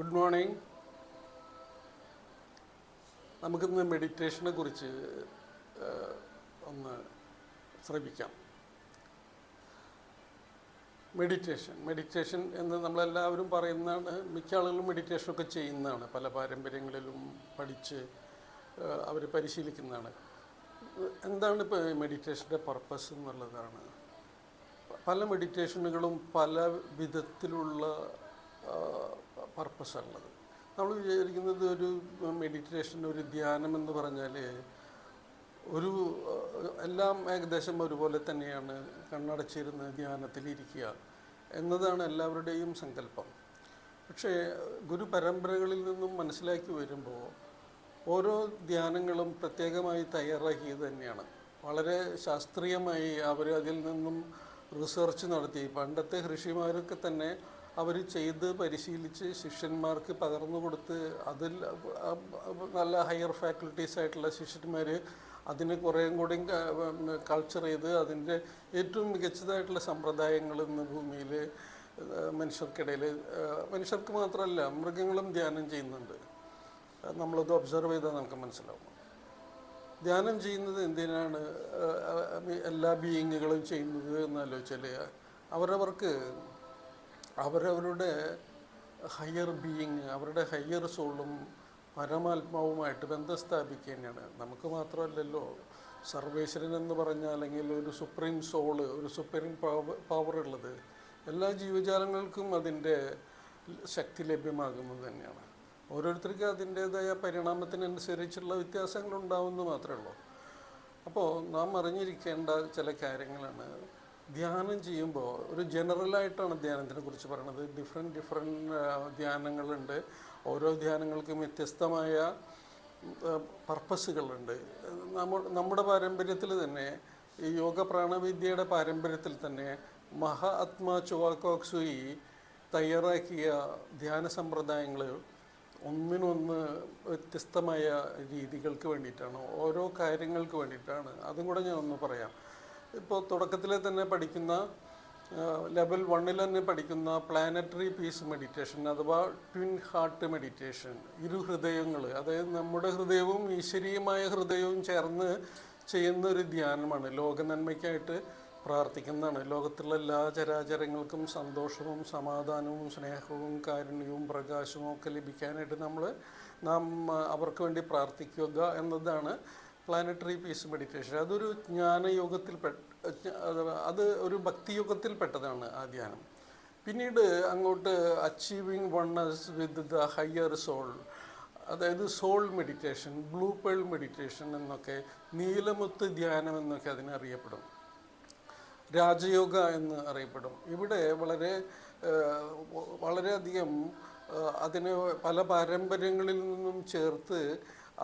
Good morning നമുക്കിന്ന് മെഡിറ്റേഷനെ കുറിച്ച് ഒന്ന് ശ്രമിക്കാം. മെഡിറ്റേഷൻ മെഡിറ്റേഷൻ എന്ന് നമ്മളെല്ലാവരും പറയുന്നതാണ് മിക്ക ആളുകളും മെഡിറ്റേഷനൊക്കെ ചെയ്യുന്നതാണ്. പല പാരമ്പര്യങ്ങളിലും പഠിച്ച് അവർ പരിശീലിക്കുന്നതാണ്. എന്താണ് ഇപ്പോൾ മെഡിറ്റേഷന്റെ പർപ്പസ് എന്നുള്ളതാണ്? പല മെഡിറ്റേഷനുകളും പല വിധത്തിലുള്ള പർപ്പസാണുള്ളത് നമ്മൾ വിചാരിക്കുന്നത് ഒരു മെഡിറ്റേഷൻ ഒരു ധ്യാനം എന്ന് പറഞ്ഞാൽ ഒരു എല്ലാം ഏകദേശം ഒരുപോലെ തന്നെയാണ് കണ്ണടച്ചിരുന്ന് ധ്യാനത്തിലിരിക്കുക എന്നതാണ് എല്ലാവരുടെയും സങ്കല്പം. പക്ഷേ ഗുരു പരമ്പരകളിൽ നിന്നും മനസ്സിലാക്കി വരുമ്പോൾ ഓരോ ധ്യാനങ്ങളും പ്രത്യേകമായി തയ്യാറാക്കിയത് തന്നെയാണ്. വളരെ ശാസ്ത്രീയമായി അവർ അതിൽ നിന്നും റിസർച്ച് നടത്തി. പണ്ടത്തെ ഋഷിമാരൊക്കെ തന്നെ അവർ ചെയ്ത് പരിശീലിച്ച് ശിഷ്യന്മാർക്ക് പകർന്നു കൊടുത്ത് അതിൽ നല്ല ഹയർ ഫാക്കൽറ്റീസ് ആയിട്ടുള്ള ശിഷ്യന്മാർ അതിന് കുറേയും കൂടി കൾച്ചർ ചെയ്ത് അതിന്റെ ഏറ്റവും മികച്ചതായിട്ടുള്ള സമ്പ്രദായങ്ങൾ ഇന്ന് ഭൂമിയിൽ മനുഷ്യർക്കിടയിൽ മനുഷ്യർക്ക് മാത്രമല്ല മൃഗങ്ങളും ധ്യാനം ചെയ്യുന്നുണ്ട്. നമ്മളത് ഒബ്സർവ് ചെയ്താൽ നമുക്ക് മനസ്സിലാവും. ധ്യാനം ചെയ്യുന്നത് എന്തിനാണ് എല്ലാ ബീയിങ്ങുകളും ചെയ്യുന്നത് എന്ന് ആലോചിച്ചാൽ അവരവർക്ക് അവരവരുടെ ഹയർ ബീയിങ് അവരുടെ ഹയർ സോളും പരമാത്മാവുമായിട്ട് ബന്ധം സ്ഥാപിക്കുകയാണ് നമുക്ക് മാത്രമല്ലല്ലോ സർവേശ്വരൻ എന്ന് പറഞ്ഞാൽ അല്ലെങ്കിൽ ഒരു സുപ്രീം സോൾ ഒരു സുപ്രീം പവർ പവർ ഉള്ളത് എല്ലാ ജീവജാലങ്ങൾക്കും അതിന്റെ ശക്തി ലഭ്യമാകുന്നത് തന്നെയാണ്. ഓരോരുത്തർക്കും അതിന്റേതായ പരിണാമത്തിനനുസരിച്ചുള്ള വ്യത്യാസങ്ങൾ ഉണ്ടാവുമെന്ന് മാത്രമേ ഉള്ളൂ. അപ്പോൾ നാം അറിഞ്ഞിരിക്കേണ്ട ചില കാര്യങ്ങളാണ്. ധ്യാനം ചെയ്യുമ്പോൾ ഒരു ജനറലായിട്ടാണ് ധ്യാനത്തിനെ കുറിച്ച് പറയുന്നത്. ഡിഫറെന്റ് ഡിഫറെന്റ് ധ്യാനങ്ങളുണ്ട്. ഓരോ ധ്യാനങ്ങൾക്കും വ്യത്യസ്തമായ പർപ്പസുകളുണ്ട്. നമ്മ നമ്മുടെ പാരമ്പര്യത്തിൽ തന്നെ ഈ യോഗ പ്രാണവിദ്യയുടെ പാരമ്പര്യത്തിൽ തന്നെ മഹാത്മാ ചുവാക്കോക്സുയി തയ്യാറാക്കിയ ധ്യാന സമ്പ്രദായങ്ങൾ ഒന്നിനൊന്ന് വ്യത്യസ്തമായ രീതികൾക്ക് വേണ്ടിയിട്ടാണ് ഓരോ കാര്യങ്ങൾക്ക് വേണ്ടിയിട്ടാണ്. അതും കൂടെ ഞാൻ ഒന്ന് പറയാം. ഇപ്പോൾ തുടക്കത്തിൽ തന്നെ പഠിക്കുന്ന ലെവൽ വണ്ണിൽ തന്നെ പഠിക്കുന്ന പ്ലാനറ്ററി പീസ് മെഡിറ്റേഷൻ അഥവാ ട്വിൻ ഹാർട്ട് മെഡിറ്റേഷൻ ഇരു ഹൃദയങ്ങൾ അതായത് നമ്മുടെ ഹൃദയവും ഈശ്വരീയമായ ഹൃദയവും ചേർന്ന് ചെയ്യുന്ന ഒരു ധ്യാനമാണ്. ലോക നന്മയ്ക്കായിട്ട് പ്രാർത്ഥിക്കുന്നതാണ്. ലോകത്തുള്ള എല്ലാ ചരാചരങ്ങൾക്കും സന്തോഷവും സമാധാനവും സ്നേഹവും കാരുണ്യവും പ്രകാശവും ഒക്കെ ലഭിക്കാനായിട്ട് നമ്മൾ നാം അവർക്ക് വേണ്ടി പ്രാർത്ഥിക്കുക എന്നതാണ് പ്ലാനറ്ററി പീസ് മെഡിറ്റേഷൻ അതൊരു ജ്ഞാനയോഗത്തിൽ അത് ഒരു ഭക്തിയോഗത്തിൽ പെട്ടതാണ് ആ ധ്യാനം. പിന്നീട് അങ്ങോട്ട് achieving oneness with the higher soul അതായത് soul meditation blue pearl meditation എന്നൊക്കെ നീലമുത്ത് ധ്യാനം എന്നൊക്കെ അതിനറിയപ്പെടും രാജയോഗ എന്ന് അറിയപ്പെടും. ഇവിടെ വളരെ വളരെയധികം അതിന് പല പാരമ്പര്യങ്ങളിൽ നിന്നും ചേർത്ത്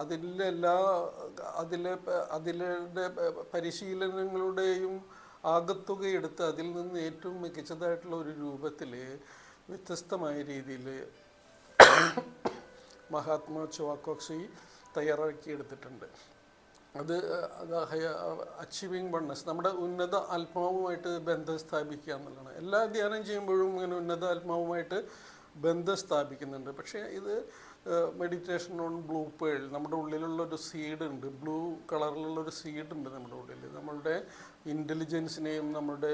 അതിലെ എല്ലാ അതിലെ അതിലെ പരിശീലനങ്ങളുടെയും ആകത്തുക എടുത്ത് അതിൽ നിന്ന് ഏറ്റവും മികച്ചതായിട്ടുള്ള ഒരു രൂപത്തിൽ വ്യത്യസ്തമായ രീതിയിൽ മഹാത്മാ ചുവാക്കോക്സി തയ്യാറാക്കിയെടുത്തിട്ടുണ്ട്. അത് അച്ചീവിങ് വണ്ണസ് നമ്മുടെ ഉന്നത ആത്മാവുമായിട്ട് ബന്ധം സ്ഥാപിക്കുക എന്നുള്ളതാണ്. എല്ലാ ധ്യാനം ചെയ്യുമ്പോഴും ഇങ്ങനെ ഉന്നത ആത്മാവുമായിട്ട് ബന്ധം സ്ഥാപിക്കുന്നുണ്ട്. പക്ഷേ ഇത് മെഡിറ്റേഷൻ ഓൺ ബ്ലൂ പേൾ നമ്മുടെ ഉള്ളിലുള്ള ഒരു സീഡ് ഉണ്ട്. ബ്ലൂ കളറിലുള്ള ഒരു സീഡ് ഉണ്ട് നമ്മുടെ ഉള്ളിൽ. നമ്മളുടെ ഇന്റലിജൻസിനെയും നമ്മുടെ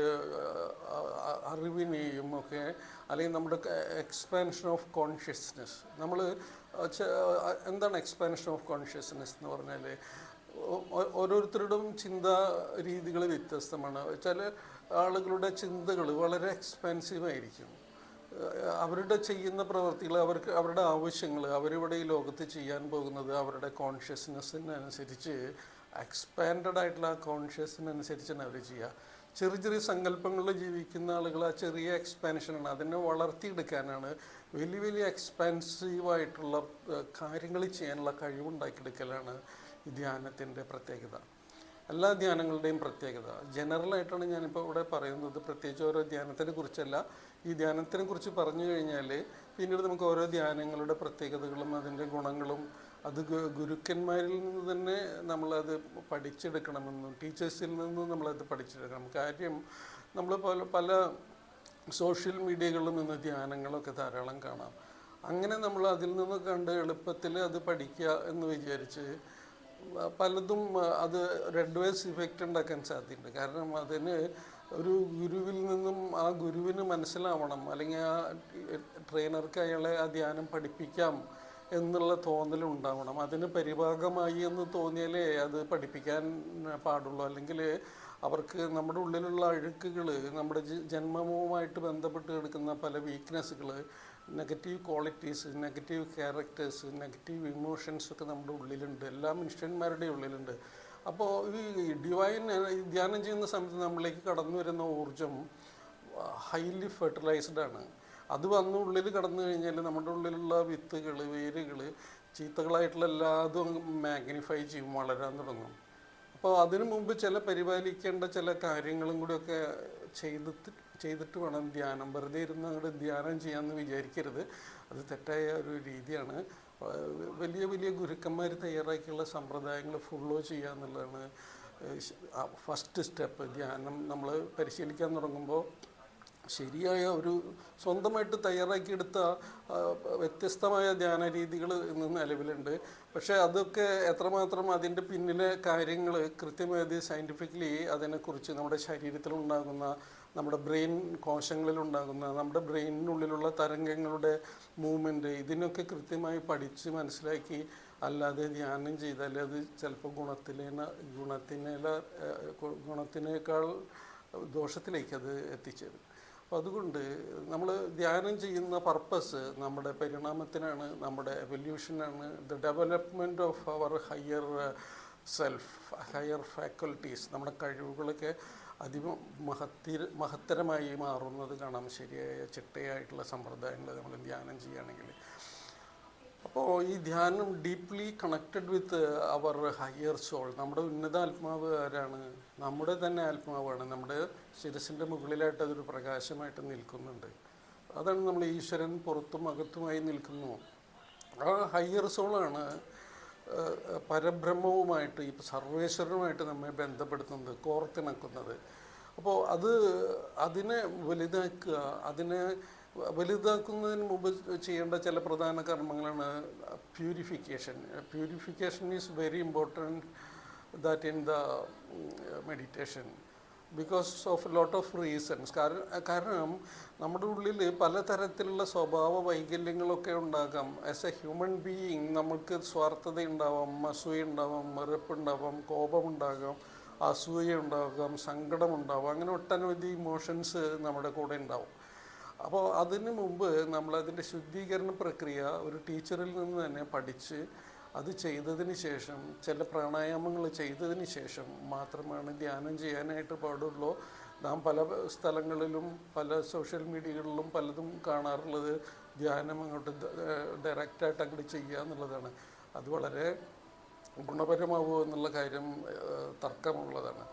അറിവിനെയും ഒക്കെ അല്ലെങ്കിൽ നമ്മുടെ എക്സ്പാൻഷൻ ഓഫ് കോൺഷ്യസ്നെസ് നമ്മൾ എന്താണ് എക്സ്പാൻഷൻ ഓഫ് കോൺഷ്യസ്നെസ് എന്ന് പറഞ്ഞാൽ ഓരോരുത്തരുടെയും ചിന്താ രീതികൾ വ്യത്യസ്തമാണ്. ചില ആളുകളുടെ ചിന്തകൾ വളരെ എക്സ്പാൻസീവ് ആയിരിക്കും. അവരുടെ ചെയ്യുന്ന പ്രവൃത്തികൾ അവർക്ക് അവരുടെ ആവശ്യങ്ങൾ അവരിവിടെ ഈ ലോകത്ത് ചെയ്യാൻ പോകുന്നത് അവരുടെ കോൺഷ്യസ്നെസ്സിനനുസരിച്ച് എക്സ്പാൻഡഡ് ആയിട്ടുള്ള ആ കോൺഷ്യസിനനുസരിച്ചാണ് അവർ ചെയ്യുക. ചെറിയ ചെറിയ സങ്കല്പങ്ങളിൽ ജീവിക്കുന്ന ആളുകൾ ആ ചെറിയ എക്സ്പാൻഷനാണ് അതിനെ വളർത്തിയെടുക്കാനാണ് വലിയ വലിയ എക്സ്പാൻസീവായിട്ടുള്ള കാര്യങ്ങൾ ചെയ്യാനുള്ള കഴിവുണ്ടാക്കിയെടുക്കലാണ് ധ്യാനത്തിന്റെ പ്രത്യേകത. എല്ലാ ധ്യാനങ്ങളുടെയും പ്രത്യേകത. ജനറലായിട്ടാണ് ഞാനിപ്പോൾ ഇവിടെ പറയുന്നത്. പ്രത്യേകിച്ച് ഓരോ ധ്യാനത്തിനെ കുറിച്ചല്ല. ഈ ധ്യാനത്തിനെ കുറിച്ച് പറഞ്ഞു കഴിഞ്ഞാൽ പിന്നീട് നമുക്ക് ഓരോ ധ്യാനങ്ങളുടെ പ്രത്യേകതകളും അതിന്റെ ഗുണങ്ങളും അത് ഗുരുക്കന്മാരിൽ നിന്ന് തന്നെ നമ്മളത് പഠിച്ചെടുക്കണമെന്നും ടീച്ചേഴ്സിൽ നിന്നും നമ്മളത് പഠിച്ചെടുക്കണം. കാര്യം നമ്മൾ പല പല സോഷ്യൽ മീഡിയകളിലും ഇന്ന് ധ്യാനങ്ങളൊക്കെ ധാരാളം കാണാം. അങ്ങനെ നമ്മൾ അതിൽ നിന്ന് കണ്ട് എളുപ്പത്തിൽ അത് പഠിക്കുക എന്ന് വിചാരിച്ച് പലതും അത് റെഡ് വേസ് ഇഫക്റ്റ് ഉണ്ടാക്കാൻ സാധ്യതയുണ്ട്. കാരണം അതിന് ഒരു ഗുരുവിൽ നിന്നും ആ ഗുരുവിന് മനസ്സിലാവണം. അല്ലെങ്കിൽ ആ ട്രെയിനർക്ക് അയാളെ ആ ധ്യാനം പഠിപ്പിക്കാം എന്നുള്ള തോന്നലുണ്ടാവണം അതിന് പരിഭാഗമായി എന്ന് തോന്നിയാലേ അത് പഠിപ്പിക്കാൻ പാടുള്ളൂ. അല്ലെങ്കിൽ അവർക്ക് നമ്മുടെ ഉള്ളിലുള്ള അഴുക്കുകൾ നമ്മുടെ ജന്മവുമായിട്ട് ബന്ധപ്പെട്ട് കിടക്കുന്ന പല വീക്ക്നെസ്സുകൾ negative qualities negative characters negative emotions ഒക്കെ നമ്മുടെ ഉള്ളിലുണ്ട്. എല്ലാ മനുഷ്യന്മാരുടെ ഉള്ളിലുണ്ട്. അപ്പോൾ ഈ ഡിവൈൻ ധ്യാനം ചെയ്യുന്ന സമയത്ത് നമ്മളിലേക്ക് കടന്നു വരുന്ന ഊർജം ഹൈലി ഫെർട്ടിലൈസ്ഡ് ആണ്. അത് വന്ന് ഉള്ളിൽ കടന്നു കഴിഞ്ഞാൽ നമ്മുടെ ഉള്ളിലുള്ള വിത്തുകൾ വേരുകൾ ചീത്തകളായിട്ടുള്ള എല്ലാതും മാഗ്നിഫൈ ചെയ്യും വളരാൻ തുടങ്ങും. അപ്പോൾ അതിനു മുമ്പ് ചില പരിപാലിക്കേണ്ട ചില കാര്യങ്ങളും കൂടിയൊക്കെ ചെയ്തിട്ട് ചെയ്തിട്ട് വേണം ധ്യാനം. വെറുതെ ഇരുന്ന് അങ്ങോട്ട് ധ്യാനം ചെയ്യാമെന്ന് വിചാരിക്കരുത്. അത് തെറ്റായ ഒരു രീതിയാണ്. വലിയ വലിയ ഗുരുക്കന്മാർ തയ്യാറാക്കിയുള്ള സമ്പ്രദായങ്ങൾ ഫോളോ ചെയ്യുക എന്നുള്ളതാണ് ഫസ്റ്റ് സ്റ്റെപ്പ് ധ്യാനം നമ്മൾ പരിശീലിക്കാൻ തുടങ്ങുമ്പോൾ ശരിയായ ഒരു സ്വന്തമായിട്ട് തയ്യാറാക്കിയെടുത്ത വ്യത്യസ്തമായ ധ്യാന രീതികൾ ഇന്ന് നിലവിലുണ്ട്. പക്ഷേ അതൊക്കെ എത്രമാത്രം അതിന്റെ പിന്നിലെ കാര്യങ്ങൾ കൃത്യമായി സയന്റിഫിക്കലി അതിനെക്കുറിച്ച് നമ്മുടെ ശരീരത്തിലുണ്ടാകുന്ന നമ്മുടെ ബ്രെയിൻ കോശങ്ങളിലുണ്ടാകുന്ന നമ്മുടെ ബ്രെയിനിനുള്ളിലുള്ള തരംഗങ്ങളുടെ മൂവ്മെന്റ് ഇതിനൊക്കെ കൃത്യമായി പഠിച്ച് മനസ്സിലാക്കി അല്ലാതെ ധ്യാനം ചെയ്താൽ അത് ചിലപ്പോൾ ഗുണത്തിലേന ഗുണത്തിനേല ഗുണത്തിനേക്കാൾ ദോഷത്തിലേക്ക് അത് എത്തിച്ചേരും. അപ്പോൾ അതുകൊണ്ട് നമ്മൾ ധ്യാനം ചെയ്യുന്ന പർപ്പസ് നമ്മുടെ പരിണാമത്തിനാണ് നമ്മുടെ എവല്യൂഷനാണ് the development of our higher self higher faculties നമ്മുടെ കഴിവുകളൊക്കെ അതിമ മഹത്തി മഹത്തരമായി മാറുന്നത് കാണാം. ശരിയായ ചിട്ടയായിട്ടുള്ള സമ്പ്രദായങ്ങൾ നമ്മൾ ധ്യാനം ചെയ്യുകയാണെങ്കിൽ. അപ്പോൾ ഈ ധ്യാനം deeply connected with our higher soul നമ്മുടെ ഉന്നത ആത്മാവ് ആരാണ്? നമ്മുടെ തന്നെ ആത്മാവാണ്. നമ്മുടെ ശിരസിന്റെ മുകളിലായിട്ട് അതൊരു പ്രകാശമായിട്ട് നിൽക്കുന്നുണ്ട്. അതാണ് നമ്മൾ ഈശ്വരൻ പുറത്തും അകത്തുമായി നിൽക്കുന്നു. ആ ഹയർ സോളാണ് പരബ്രഹ്മവുമായിട്ട് ഇപ്പോൾ സർവേശ്വരനുമായിട്ട് നമ്മെ ബന്ധപ്പെടുത്തുന്നത് കോർത്തിണക്കുന്നത്. അപ്പോൾ അത് അതിനെ വലുതാക്കുക അതിനെ വലുതാക്കുന്നതിന് മുമ്പ് ചെയ്യേണ്ട ചില പ്രധാന കർമ്മങ്ങളാണ് purification. Purification is very important that in the meditation. Because of lot of reasons. കാരണം കാരണം നമ്മുടെ ഉള്ളിൽ പലതരത്തിലുള്ള സ്വഭാവ വൈകല്യങ്ങളൊക്കെ ഉണ്ടാകാം. ആസ് എ ഹ്യൂമൻ ബീയിങ് നമുക്ക് സ്വാർത്ഥത ഉണ്ടാവാം അസൂയ ഉണ്ടാവാം വെറുപ്പുണ്ടാവാം കോപമുണ്ടാകാം അസൂയ ഉണ്ടാകാം സങ്കടമുണ്ടാവാം. അങ്ങനെ ഒട്ടനവധി ഇമോഷൻസ് നമ്മുടെ കൂടെ ഉണ്ടാവും. അപ്പോൾ അതിന് മുമ്പ് നമ്മളതിന്റെ ശുദ്ധീകരണ പ്രക്രിയ ഒരു ടീച്ചറിൽ നിന്ന് തന്നെ പഠിച്ച് അത് ചെയ്തതിന് ശേഷം ചില പ്രാണായാമങ്ങൾ ചെയ്തതിന് ശേഷം മാത്രമാണ് ധ്യാനം ചെയ്യാനായിട്ട് പാടുള്ളൂ. നാം പല സ്ഥലങ്ങളിലും പല സോഷ്യൽ മീഡിയകളിലും പലതും കാണാറുള്ളത് ധ്യാനം അങ്ങോട്ട് ഡയറക്റ്റായിട്ട് അങ്ങോട്ട് ചെയ്യുക എന്നുള്ളതാണ്. അത് വളരെ ഗുണപരമാവുമോ എന്നുള്ള കാര്യം തർക്കമുള്ളതാണ്.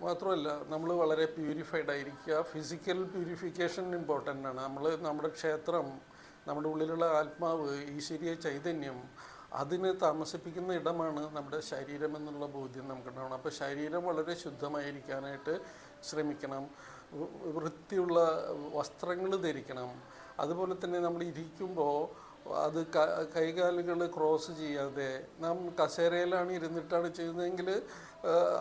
മാത്രമല്ല നമ്മൾ വളരെ പ്യൂരിഫൈഡ് ആയിരിക്കുക. ഫിസിക്കൽ പ്യൂരിഫിക്കേഷൻ ഇമ്പോർട്ടന്റ് ആണ്. നമ്മൾ നമ്മുടെ ക്ഷേത്രം നമ്മുടെ ഉള്ളിലുള്ള ആത്മാവ് ഈശ്വരീയ ചൈതന്യം അതിനെ താമസിപ്പിക്കുന്ന ഇടമാണ് നമ്മുടെ ശരീരം എന്നുള്ള ബോധ്യം നമുക്കുണ്ടാവണം. അപ്പോൾ ശരീരം വളരെ ശുദ്ധമായിരിക്കാനായിട്ട് ശ്രമിക്കണം. വൃത്തിയുള്ള വസ്ത്രങ്ങൾ ധരിക്കണം. അതുപോലെ തന്നെ നമ്മൾ ഇരിക്കുമ്പോൾ അത് കൈകാലുകൾ ക്രോസ് ചെയ്യാതെ നാം കസേരയിലാണ് ഇരുന്നിട്ടാണ് ചെയ്യുന്നതെങ്കിൽ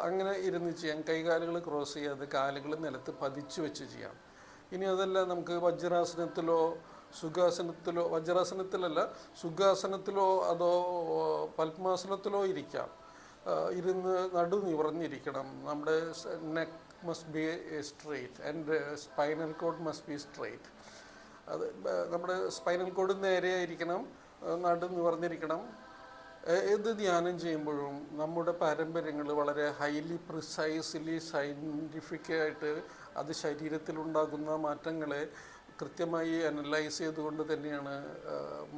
അങ്ങനെ ഇരുന്ന് ചെയ്യാം. കൈകാലുകൾ ക്രോസ് ചെയ്യാതെ കാലുകൾ നിലത്ത് പതിച്ചു വെച്ച് ചെയ്യാം. ഇനി അതല്ല നമുക്ക് വജ്രാസനത്തിലോ സുഖാസനത്തിലോ വജ്രാസനത്തിലല്ല സുഖാസനത്തിലോ അതോ പത്മാസനത്തിലോ ഇരിക്കാം. ഇരുന്ന് നടു നിവർന്നിരിക്കണം. നമ്മുടെ neck must be straight and spinal cord must be straight. അത് നമ്മുടെ സ്പൈനൽ കോഡ് നേരെയായിരിക്കണം ആയിരിക്കണം നടു നിവർന്നിരിക്കണം. ഏത് ധ്യാനം ചെയ്യുമ്പോഴും നമ്മുടെ പാരമ്പര്യങ്ങൾ വളരെ ഹൈലി പ്രിസൈസ്ലി സയന്റിഫിക്കായിട്ട് അത് ശരീരത്തിലുണ്ടാകുന്ന മാറ്റങ്ങളെ കൃത്യമായി അനലൈസ് ചെയ്തുകൊണ്ട് തന്നെയാണ്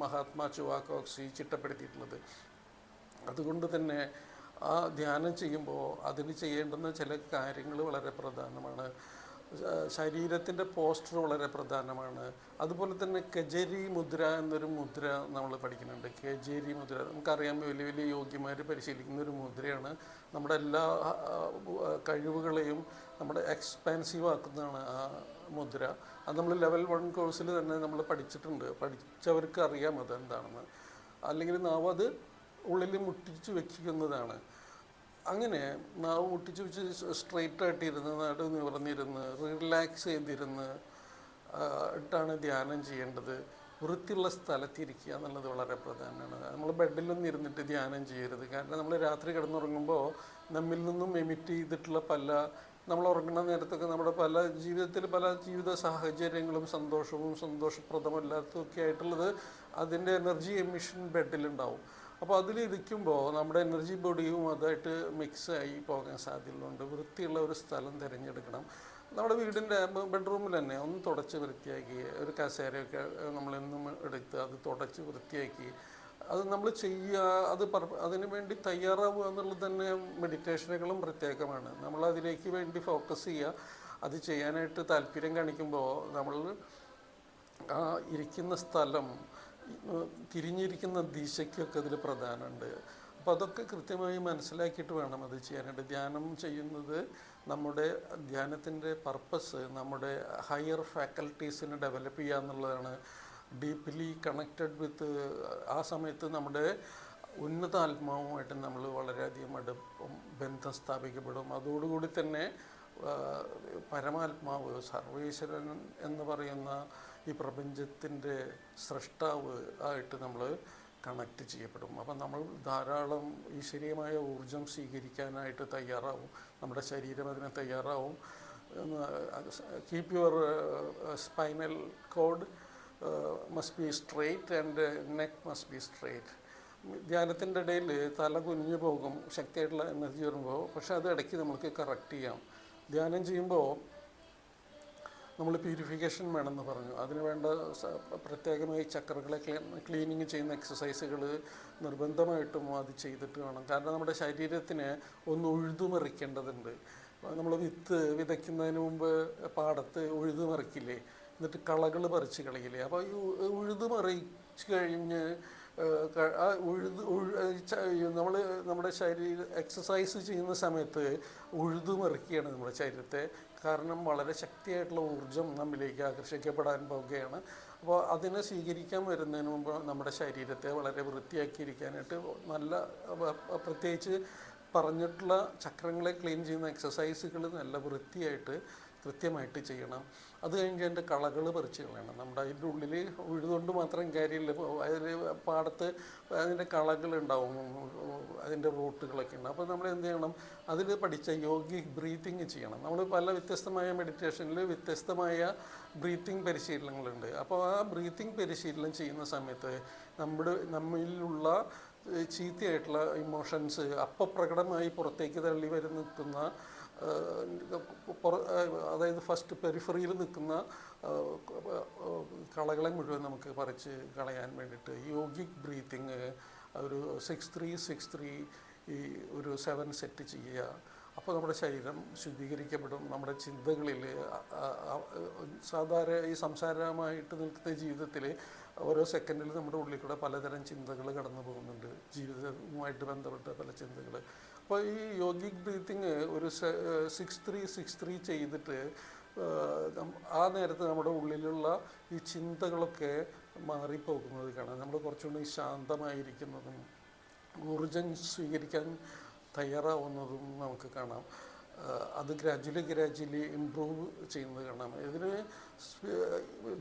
മഹാത്മാ ചുവാക്കോക്സി ചിട്ടപ്പെടുത്തിയിട്ടുള്ളത്. അതുകൊണ്ട് തന്നെ ആ ധ്യാനം ചെയ്യുമ്പോൾ അതിന് ചെയ്യേണ്ടുന്ന ചില കാര്യങ്ങൾ വളരെ പ്രധാനമാണ്. ശരീരത്തിന്റെ പോസ്റ്റർ വളരെ പ്രധാനമാണ്. അതുപോലെ തന്നെ കജേരി മുദ്ര എന്നൊരു മുദ്ര നമ്മൾ പഠിക്കുന്നുണ്ട്. കജേരി മുദ്ര. നമുക്കറിയാം വലിയ വലിയ യോഗ്യമാർ പരിശീലിക്കുന്ന ഒരു മുദ്രയാണ്. നമ്മുടെ എല്ലാ കഴിവുകളെയും നമ്മുടെ എക്സ്പാൻസീവ് ആക്കുന്നതാണ് ആ മുദ്ര. അത് നമ്മൾ ലെവൽ വൺ കോഴ്സിൽ തന്നെ നമ്മൾ പഠിച്ചിട്ടുണ്ട്. പഠിച്ചവർക്ക് അറിയാം അത് എന്താണെന്ന് അല്ലെങ്കിൽ നാവ് അത് ഉള്ളിൽ മുട്ടിച്ച് വെക്കുന്നതാണ്. അങ്ങനെ നാവ് മുട്ടിച്ച് വെച്ച് സ്ട്രെയിറ്റ് ആയിട്ടിരുന്ന് നടു നിവർന്നിരുന്ന് റിലാക്സ് ചെയ്തിരുന്ന് ഇട്ടാണ് ധ്യാനം ചെയ്യേണ്ടത്. വൃത്തിയുള്ള സ്ഥലത്തിരിക്കുക എന്നുള്ളത് വളരെ പ്രധാനമാണ്. നമ്മൾ ബെഡിലൊന്നും ഇരുന്നിട്ട് ധ്യാനം ചെയ്യരുത്. കാരണം നമ്മൾ രാത്രി കിടന്നുറങ്ങുമ്പോൾ നമ്മിൽ നിന്നും എമിറ്റ് ചെയ്തിട്ടുള്ള പല നമ്മൾ ഉറങ്ങുന്ന നേരത്തൊക്കെ നമ്മുടെ പല ജീവിതത്തിൽ പല ജീവിത സാഹചര്യങ്ങളും സന്തോഷവും സന്തോഷപ്രദമല്ലാത്തതൊക്കെ ആയിട്ടുള്ളത് അതിന്റെ എനർജി എമിഷൻ ബെഡിലുണ്ടാവും അപ്പോൾ അതിലിരിക്കുമ്പോൾ നമ്മുടെ എനർജി ബോഡിയും അതായിട്ട് മിക്സ് ആയി പോകാൻ സാധ്യതയുണ്ട്. വൃത്തിയുള്ള ഒരു സ്ഥലം തിരഞ്ഞെടുക്കണം. നമ്മുടെ വീടിന്റെ ബെഡ്റൂമിൽ തന്നെ ഒന്ന് തുടച്ച് വൃത്തിയാക്കി ഒരു കസേരയൊക്കെ നമ്മളെന്നും എടുത്ത് അത് തുടച്ച് വൃത്തിയാക്കി അത് നമ്മൾ ചെയ്യുക അത് അതിന് വേണ്ടി തയ്യാറാവുക എന്നുള്ളത് തന്നെ മെഡിറ്റേഷനുകളും പ്രത്യേകമാണ്. നമ്മൾ അതിലേക്ക് വേണ്ടി ഫോക്കസ് ചെയ്യുക അത് ചെയ്യാനായിട്ട് താല്പര്യം കാണിക്കുമ്പോൾ നമ്മൾ ആ ഇരിക്കുന്ന സ്ഥലം തിരിഞ്ഞിരിക്കുന്ന ദിശയ്ക്കൊക്കെ അതിൽ പ്രധാനമുണ്ട്. അപ്പോൾ അതൊക്കെ കൃത്യമായി മനസ്സിലാക്കിയിട്ട് വേണം അത് ചെയ്യാനായിട്ട്. ധ്യാനം ചെയ്യുന്നത് നമ്മുടെ ധ്യാനത്തിന്റെ പർപ്പസ് നമ്മുടെ ഹയർ ഫാക്കൽറ്റീസിനെ ഡെവലപ്പ് ചെയ്യുക എന്നുള്ളതാണ്. ഡീപ്ലി കണക്റ്റഡ് വിത്ത് ആ സമയത്ത് നമ്മുടെ ഉന്നത ആത്മാവുമായിട്ട് നമ്മൾ വളരെയധികം അടുപ്പം ബന്ധം സ്ഥാപിക്കപ്പെടും. അതോടുകൂടി തന്നെ പരമാത്മാവ് സർവേശ്വരൻ എന്ന് പറയുന്ന ഈ പ്രപഞ്ചത്തിന്റെ സൃഷ്ടാവ് ആയിട്ട് നമ്മൾ കണക്ട് ചെയ്യപ്പെടും. അപ്പം നമ്മൾ ധാരാളം ഈശ്വരീയമായ ഊർജം സ്വീകരിക്കാനായിട്ട് തയ്യാറാവും. നമ്മുടെ ശരീരം അതിന് തയ്യാറാവും. Keep your spinal cord must be straight and neck must be straight ധ്യാനത്തിന്റെ ഇടയിൽ തല കുനിഞ്ഞു പോകും ശക്തിയായിട്ടുള്ള എനർജി വരുമ്പോൾ പക്ഷേ അത് ഇടയ്ക്ക് നമുക്ക് കറക്റ്റ് ചെയ്യാം. ധ്യാനം ചെയ്യുമ്പോൾ നമ്മൾ പ്യൂരിഫിക്കേഷൻ വേണമെന്ന് പറഞ്ഞു. അതിന് വേണ്ട പ്രത്യേകമായി ചക്രകളെ ക്ലീനിങ് ചെയ്യുന്ന എക്സസൈസുകൾ നിർബന്ധമായിട്ടും അത് ചെയ്തിട്ട് വേണം. കാരണം നമ്മുടെ ശരീരത്തിന് ഒന്ന് ഉഴുതുമറിക്കേണ്ടതുണ്ട്. നമ്മൾ വിത്ത് വിതയ്ക്കുന്നതിന് മുമ്പ് പാടത്ത് ഉഴുതുമറിക്കില്ലേ? എന്നിട്ട് കളകൾ പറിച്ച് കളയില്ലേ? അപ്പോൾ ഈ ഉഴുതുമറിച്ച് കഴിഞ്ഞ് ഉഴുത് നമ്മൾ നമ്മുടെ ശരീര എക്സസൈസ് ചെയ്യുന്ന സമയത്ത് ഉഴുതു ഉഴുതുമറിക്കുകയാണ് നമ്മുടെ ശരീരത്തെ. കാരണം വളരെ ശക്തിയായിട്ടുള്ള ഊർജം നമ്മിലേക്ക് ആകർഷിക്കപ്പെടാൻ പോവുകയാണ്. അപ്പോൾ അതിനെ സ്വീകരിക്കാൻ വരുന്നതിന് മുമ്പ് നമ്മുടെ ശരീരത്തെ വളരെ വൃത്തിയാക്കിയിരിക്കാനായിട്ട് നല്ല പ്രത്യേകിച്ച് പറഞ്ഞിട്ടുള്ള ചക്രങ്ങളെ ക്ലീൻ ചെയ്യുന്ന എക്സസൈസുകൾ നല്ല വൃത്തിയായിട്ട് കൃത്യമായിട്ട് ചെയ്യണം. അത് കഴിഞ്ഞ് അതിന്റെ കളകൾ പറിച്ച് കളയണം നമ്മുടെ അതിന്റെ ഉള്ളിൽ ഉഴുതുകൊണ്ട് മാത്രം കാര്യമില്ല. അതിൽ പാടത്ത് അതിന്റെ കളകളുണ്ടാവും. അതിന്റെ റൂട്ടുകളൊക്കെ ഉണ്ട്. അപ്പോൾ നമ്മൾ എന്ത് ചെയ്യണം? അതിൽ പഠിച്ച യോഗി ബ്രീത്തിങ് ചെയ്യണം. നമ്മൾ പല വ്യത്യസ്തമായ മെഡിറ്റേഷനിൽ വ്യത്യസ്തമായ ബ്രീത്തിങ് പരിശീലനങ്ങളുണ്ട്. അപ്പോൾ ആ ബ്രീത്തിങ് പരിശീലനം ചെയ്യുന്ന സമയത്ത് നമ്മുടെ നമ്മളിലുള്ള ചീത്തയായിട്ടുള്ള ഇമോഷൻസ് അപ്പപ്രകടമായി പുറത്തേക്ക് തള്ളി വരുന്ന നിൽക്കുന്ന അതായത് ഫസ്റ്റ് പെരിഫറിയിൽ നിൽക്കുന്ന കളകളെ മുഴുവൻ നമുക്ക് പറിച്ച് കളയാൻ വേണ്ടിയിട്ട് യോഗിക് ബ്രീത്തിങ് ഒരു സിക്സ് ത്രീ സിക്സ് ത്രീ ഈ ഒരു സെവൻ സെറ്റ് ചെയ്യുക. അപ്പോൾ നമ്മുടെ ശരീരം ശുദ്ധീകരിക്കപ്പെടും. നമ്മുടെ ചിന്തകളിൽ സാധാരണ ഈ സംസാരമായിട്ട് നിൽക്കുന്ന ജീവിതത്തിൽ ഓരോ സെക്കൻഡിൽ നമ്മുടെ ഉള്ളിൽ കൂടെ പലതരം ചിന്തകൾ കടന്നു പോകുന്നുണ്ട്. ജീവിതവുമായിട്ട് ബന്ധപ്പെട്ട പല ചിന്തകൾ അപ്പോൾ ഈ യോഗിക് ബ്രീത്തിങ് ഒരു സിക്സ് ത്രീ സിക്സ് ത്രീ ചെയ്തിട്ട് ആ, നേരത്ത് നമ്മുടെ ഉള്ളിലുള്ള ഈ ചിന്തകളൊക്കെ മാറിപ്പോകുന്നത് കാണാം. നമ്മൾ കുറച്ചുകൂടി ശാന്തമായിരിക്കുന്നതും ഊർജം സ്വീകരിക്കാൻ തയ്യാറാവുന്നതും നമുക്ക് കാണാം. അത് ഗ്രാജുവലി ഗ്രാജുവലി ഇമ്പ്രൂവ് ചെയ്യുന്നത് കാണാം. ഇതിന്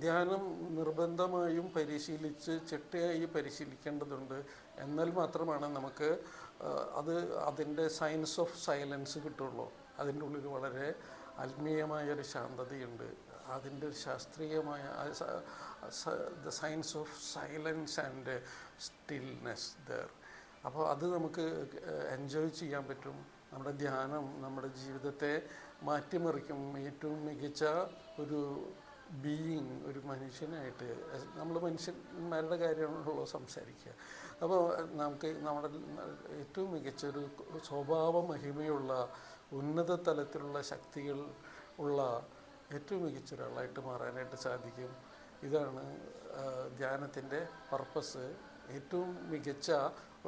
ധ്യാനം നിർബന്ധമായും പരിശീലിച്ച് ചിട്ടയായി പരിശീലിക്കേണ്ടതുണ്ട്. എന്നാൽ മാത്രമാണ് നമുക്ക് അത് അതിന്റെ സയൻസ് ഓഫ് സൈലൻസ് കിട്ടുള്ളൂ. അതിന്റെ ഉള്ളിൽ വളരെ ആത്മീയമായ ഒരു ശാന്തതയുണ്ട്. അതിന്റെ ഒരു ശാസ്ത്രീയമായ the science of silence and stillness there. അപ്പോൾ അത് നമുക്ക് എൻജോയ് ചെയ്യാൻ പറ്റും. നമ്മുടെ ധ്യാനം നമ്മുടെ ജീവിതത്തെ മാറ്റിമറിക്കും. ഏറ്റവും മികച്ച ഒരു ബീയിങ് ഒരു മനുഷ്യനായിട്ട് നമ്മൾ മനുഷ്യന്മാരുടെ കാര്യമാണല്ലോ സംസാരിക്കുക. അപ്പോൾ നമുക്ക് നമ്മുടെ ഏറ്റവും മികച്ചൊരു സ്വഭാവ മഹിമയുള്ള ഉന്നത തലത്തിലുള്ള ശക്തികൾ ഉള്ള ഏറ്റവും മികച്ച ഒരാളായിട്ട് മാറാനായിട്ട് സാധിക്കും. ഇതാണ് ധ്യാനത്തിന്റെ പർപ്പസ് ഏറ്റവും മികച്ച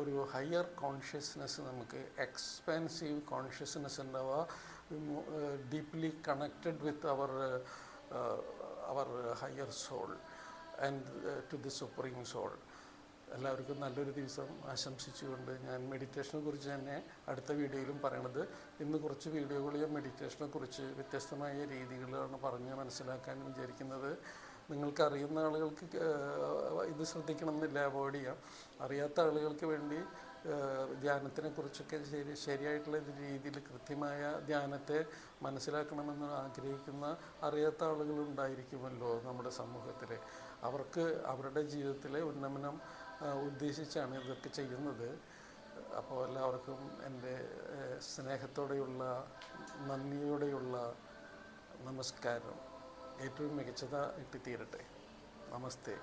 ഒരു ഹയർ കോൺഷ്യസ്നെസ് നമുക്ക് എക്സ്പെൻസീവ് കോൺഷ്യസ്നെസ് ഉണ്ടാവുക. Deeply connected with our our higher soul and to the supreme soul എല്ലാവർക്കും നല്ലൊരു ദിവസം ആശംസിച്ചുകൊണ്ട് ഞാൻ മെഡിറ്റേഷനെ കുറിച്ച് തന്നെ അടുത്ത വീഡിയോയിലും പറയണത്. ഇന്ന് കുറച്ച് വീഡിയോകൾ ഞാൻ മെഡിറ്റേഷനെ കുറിച്ച് വ്യത്യസ്തമായ രീതികളാണ് പറഞ്ഞ് മനസ്സിലാക്കാൻ വിചാരിക്കുന്നത്. നിങ്ങൾക്ക് അറിയുന്ന ആളുകൾക്ക് ഇത് ശ്രദ്ധിക്കണം എന്നില്ല അവോയ്ഡ് ചെയ്യാം. അറിയാത്ത ആളുകൾക്ക് വേണ്ടി ധ്യാനത്തിനെ കുറിച്ചൊക്കെ ശരി ശരിയായിട്ടുള്ള രീതിയിൽ കൃത്യമായ ധ്യാനത്തെ മനസ്സിലാക്കണമെന്ന് ആഗ്രഹിക്കുന്ന അറിയാത്ത ആളുകൾ ഉണ്ടായിരിക്കുമല്ലോ നമ്മുടെ സമൂഹത്തിൽ. അവർക്ക് അവരുടെ ജീവിതത്തിലെ ഉന്നമനം ഉദ്ദേശിച്ചാണ് ഇതൊക്കെ ചെയ്യുന്നത്. അപ്പോൾ എല്ലാവർക്കും എന്റെ സ്നേഹത്തോടെയുള്ള നന്ദിയോടെയുള്ള നമസ്കാരം. ഏറ്റവും മികച്ചതായിട്ട് തീരട്ടെ നമസ്തേ.